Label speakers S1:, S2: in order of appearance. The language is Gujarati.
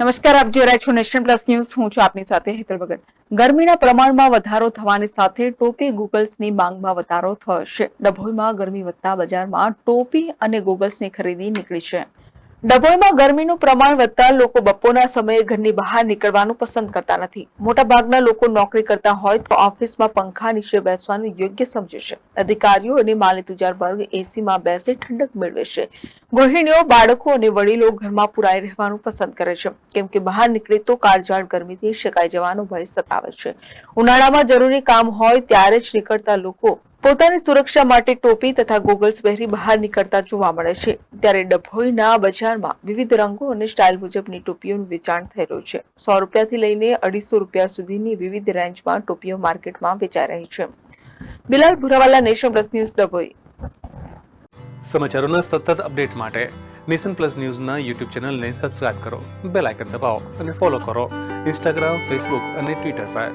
S1: નમસ્કાર, આપ જોઈ રહ્યા છો નેશન પ્લસ ન્યૂઝ. હું છું આપની સાથે હેતલ ભગત. ગરમીના પ્રમાણમાં વધારો થવાની સાથે ટોપી ગૂગલ્સની માંગમાં વધારો થયો છે. ડભોઈમાં ગરમી વધતા બજારમાં ટોપી અને ગૂગલ્સની ખરીદી નીકળી છે. ડભોઈમાં ગરમીનું પ્રમાણ વધતા લોકો બપોરના સમયે ઘરની બહાર નીકળવાનું પસંદ કરતા નથી. મોટાભાગના લોકો નોકરી કરતા હોય તો ઓફિસમાં પંખા નીચે બેસવાનું યોગ્ય સમજે છે. અધિકારીઓ અને માલિતુજાર વર્ગ એસીમાં બેસી ઠંડક મેળવે છે. ગૃહિણીઓ, બાળકો અને વડીલો ઘરમાં પુરાઈ રહેવાનું પસંદ કરે છે. કેમ કે બહાર નીકળે તો કાળઝાળ ગરમીથી શેકાઈ જવાનો ભય સતાવે છે. ઉનાળામાં જરૂરી કામ હોય ત્યારે જ નીકળતા લોકો પોતાની સુરક્ષા માટે ટોપી તથા ગોગલ્સ પહેરી બહાર નીકળતા જોવા મળે છે. ત્યારે ડભોઈના બજારમાં વિવિધ રંગો અને સ્ટાઇલ મુજબની ટોપીઓનું વેચાણ થઈ રહ્યું છે. સો રૂપિયાથી લઈને અઢીસો રૂપિયા સુધીની વિવિધ રેન્જમાં ટોપીઓ માર્કેટમાં વેચાઈ રહી છે. Bilal Bhurawala, nation plus news, Dabhoi.
S2: સમાચારોના સતત અપડેટ માટે નેશન પ્લસ ન્યૂઝના યુટ્યુબ ચેનલને સબસ્ક્રાઇબ કરો, બેલ આઇકન દબાવો અને ફોલો કરો. ઇન્સ્ટાગ્રામ, ફેસબુક અને ટ્વિટર પર.